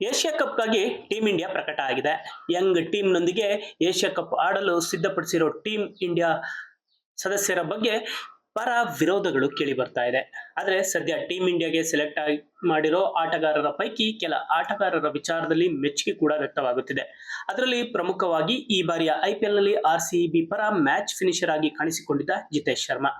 Asia ಕಪ್ಗಾಗಿ team India ಪ್ರಕಟ ಆಗಿದೆ. Young ಟೀಮ್ನೊಂದಿಗೆ Asia cup ಆಡಲು ಸಿದ್ಧಪಡಿಸಿರೋ ಟೀಮ್ ಇಂಡಿಯಾ ಸದಸ್ಯರ ಬಗ್ಗೆ ಪರ ವಿರೋಧಗಳು ಕೇಳಿ ಬರ್ತಾ ಇದೆ. ಆದರೆ ಸದ್ಯ ಟೀಮ್ ಇಂಡಿಯಾಗೆ ಸೆಲೆಕ್ಟ್ ಆಗಿ ಮಾಡಿರೋ ಆಟಗಾರರ ಪೈಕಿ ಕೆಲ ಆಟಗಾರರ ವಿಚಾರದಲ್ಲಿ ಮೆಚ್ಚುಗೆ ಕೂಡ ವ್ಯಕ್ತವಾಗುತ್ತಿದೆ. ಅದರಲ್ಲಿ ಪ್ರಮುಖವಾಗಿ ಈ ಬಾರಿಯ ಐಪಿಎಲ್ನಲ್ಲಿ ನಲ್ಲಿ ಸಿ ಬಿ ಪರ ಮ್ಯಾಚ್ ಫಿನಿಷರ್ ಆಗಿ ಕಾಣಿಸಿಕೊಂಡಿದ್ದ ಜಿತೇಶ್ ಶರ್ಮಾ.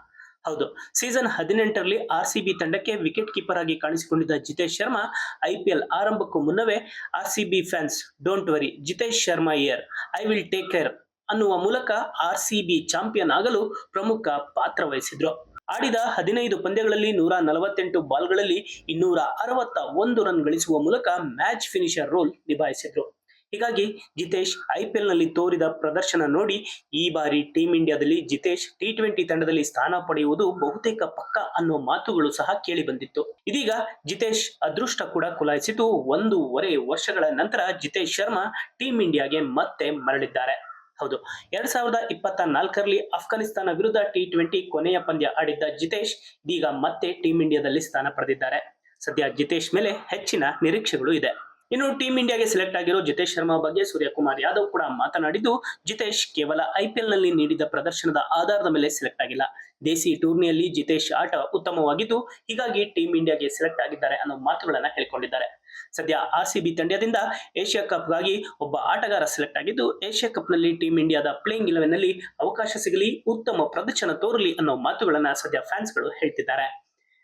ಹೌದು. ಸೀಸನ್ ಹದಿನೆಂಟರಲ್ಲಿ ಆರ್ ಸಿ ಬಿ ತಂಡಕ್ಕೆ ವಿಕೆಟ್ ಕೀಪರ್ ಆಗಿ ಕಾಣಿಸಿಕೊಂಡಿದ್ದ Jitesh Sharma I P L ಆರಂಭಕ್ಕೂ ಮುನ್ನವೇ R C B fans don't worry Jitesh Sharma year I will take care ಅನ್ನುವ ಮೂಲಕ ಆರ್ ಸಿ ಬಿ ಚಾಂಪಿಯನ್ ಆಗಲು ಪ್ರಮುಖ ಪಾತ್ರ ವಹಿಸಿದ್ರು. ಆಡಿದ ಹದಿನೈದು ಪಂದ್ಯಗಳಲ್ಲಿ ನೂರ ನಲವತ್ತೆಂಟು ಬಾಲ್ಗಳಲ್ಲಿ ಇನ್ನೂರ ಅರವತ್ತ ಒಂದು ರನ್ ಗಳಿಸುವ ಮೂಲಕ ಮ್ಯಾಚ್ ಫಿನಿಷರ್ ರೋಲ್ ನಿಭಾಯಿಸಿದ್ರು. ಹೀಗಾಗಿ ಜಿತೇಶ್ ಐಪಿಎಲ್ನಲ್ಲಿ ತೋರಿದ ಪ್ರದರ್ಶನ ನೋಡಿ ಈ ಬಾರಿ ಟೀಂ ಇಂಡಿಯಾದಲ್ಲಿ ಜಿತೇಶ್ ಟಿ ಟ್ವೆಂಟಿ ತಂಡದಲ್ಲಿ ಸ್ಥಾನ ಪಡೆಯುವುದು ಬಹುತೇಕ ಪಕ್ಕ ಅನ್ನೋ ಮಾತುಗಳು ಸಹ ಕೇಳಿ ಬಂದಿತ್ತು. ಇದೀಗ ಜಿತೇಶ್ ಅದೃಷ್ಟ ಕೂಡ ಕುಲಾಯಿಸಿತು. ಒಂದೂವರೆ ವರ್ಷಗಳ ನಂತರ ಜಿತೇಶ್ ಶರ್ಮಾ ಟೀಂ ಇಂಡಿಯಾಗೆ ಮತ್ತೆ ಮರಳಿದ್ದಾರೆ. ಹೌದು, ಎರಡ್ ಸಾವಿರದ ಇಪ್ಪತ್ತ ನಾಲ್ಕರಲ್ಲಿ ಅಫ್ಘಾನಿಸ್ತಾನ ವಿರುದ್ಧ ಟಿ ಟ್ವೆಂಟಿ ಕೊನೆಯ ಪಂದ್ಯ ಆಡಿದ್ದ ಜಿತೇಶ್ ಇದೀಗ ಮತ್ತೆ ಟೀಂ ಇಂಡಿಯಾದಲ್ಲಿ ಸ್ಥಾನ ಪಡೆದಿದ್ದಾರೆ. ಸದ್ಯ ಜಿತೇಶ್ ಮೇಲೆ ಹೆಚ್ಚಿನ ನಿರೀಕ್ಷೆಗಳು ಇದೆ. ಇನ್ನು ಟೀಂ ಇಂಡಿಯಾಗೆ ಸೆಲೆಕ್ಟ್ ಆಗಿರೋ ಜಿತೇಶ್ ಶರ್ಮಾ ಬಗ್ಗೆ ಸೂರ್ಯಕುಮಾರ್ ಯಾದವ್ ಕೂಡ ಮಾತನಾಡಿದ್ದು, ಜಿತೇಶ್ ಕೇವಲ ಐಪಿಎಲ್ನಲ್ಲಿ ನೀಡಿದ ಪ್ರದರ್ಶನದ ಆಧಾರದ ಮೇಲೆ ಸೆಲೆಕ್ಟ್ ಆಗಿಲ್ಲ. ದೇಸಿ ಟೂರ್ನಿಯಲ್ಲಿ ಜಿತೇಶ್ ಆಟ ಉತ್ತಮವಾಗಿದ್ದು, ಹೀಗಾಗಿ ಟೀಂ ಇಂಡಿಯಾಗೆ ಸೆಲೆಕ್ಟ್ ಆಗಿದ್ದಾರೆ ಅನ್ನೋ ಮಾತುಗಳನ್ನ ಹೇಳಿಕೊಂಡಿದ್ದಾರೆ. ಸದ್ಯ ಆರ್ ಸಿ ಬಿ ತಂಡದಿಂದ ಏಷ್ಯಾ ಕಪ್ಗಾಗಿ ಒಬ್ಬ ಆಟಗಾರ ಸೆಲೆಕ್ಟ್ ಆಗಿದ್ದು ಏಷ್ಯಾ ಕಪ್ನಲ್ಲಿ ಟೀಂ ಇಂಡಿಯಾದ ಪ್ಲೇಯಿಂಗ್ ಇಲೆವೆನ್ನಲ್ಲಿ ಅವಕಾಶ ಸಿಗಲಿ, ಉತ್ತಮ ಪ್ರದರ್ಶನ ತೋರಲಿ ಅನ್ನೋ ಮಾತುಗಳನ್ನ ಸದ್ಯ ಫ್ಯಾನ್ಸ್ಗಳು ಹೇಳ್ತಿದ್ದಾರೆ.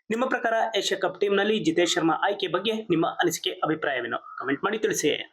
ನಿಮ್ಮ ಪ್ರಕಾರ ಏಷ್ಯಾ ಕಪ್ ಟೀಮ್ನಲ್ಲಿ ಜಿತೇಶ್ ಶರ್ಮಾ ಆಯ್ಕೆ ಬಗ್ಗೆ ನಿಮ್ಮ ಅನಿಸಿಕೆ, ಅಭಿಪ್ರಾಯವೇನು? ಕಮೆಂಟ್ ಮಾಡಿ ತಿಳಿಸಿ.